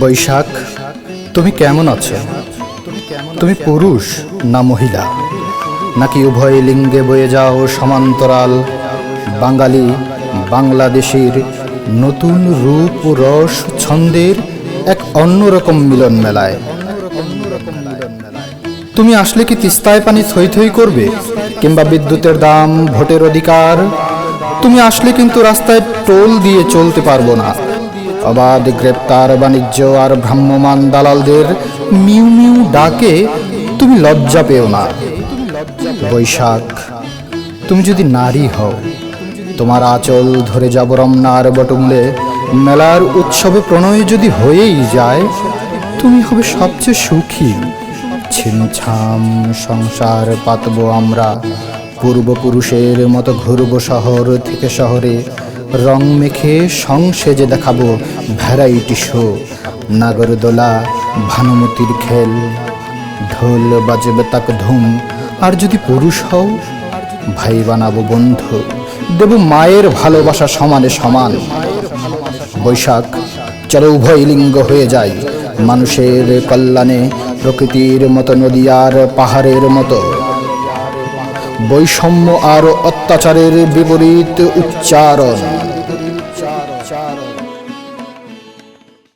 বৈশাখ, তুমি কেমন আছো? তুমি পুরুষ না মহিলা? নাকি উভয় লিঙ্গে বয়ে যাও সমান্তরাল? বাঙালি, বাংলাদেশের নতুন রূপ রস ছন্দের এক অন্যরকম মিলন মেলায়। তুমি আসলে কি তিস্তায় পানি থই করবে? কিংবা বিদ্যুতের দাম, ভোটের অধিকার? তুমি আসলে কিন্তু রাস্তায় টোল দিয়ে চলতে পারব না। অবাধ গ্রেপ্তার, বাণিজ্য আর ভ্রাম্যমান দালালদের মিউ মিউ ডাকে, তুমি লজ্জা পেও না। বৈশাখ, তুমি যদি নারী হও, তোমার আঁচল ধরে যাব রমনার বটমূলে। মেলার উৎসবে প্রণয় যদি হয়েই যায়, তুমি হবে সবচেয়ে সুখী। ছিমছাম সংসার পাতবো আমরা। পূর্বপুরুষের মতো ঘুরবো শহর থেকে শহরে। রং মেখে সং সেজে দেখাবো ভ্যারাইটি শো। নাগরদোলা, ভানুমতির খেল, ঢোল বাজবে তাক ধুম। আর যদি পুরুষ হও, ভাই বানাবো বন্ধু। দেব মায়ের ভালোবাসা সমানে সমান। বৈশাখ, চলো উভয় লিঙ্গ হয়ে যায়। মানুষের কল্যাণে প্রকৃতির মতো নদী আর পাহাড়ের মতো। বৈষম্য আর অত্যাচারের বিপরীত উচ্চারণ।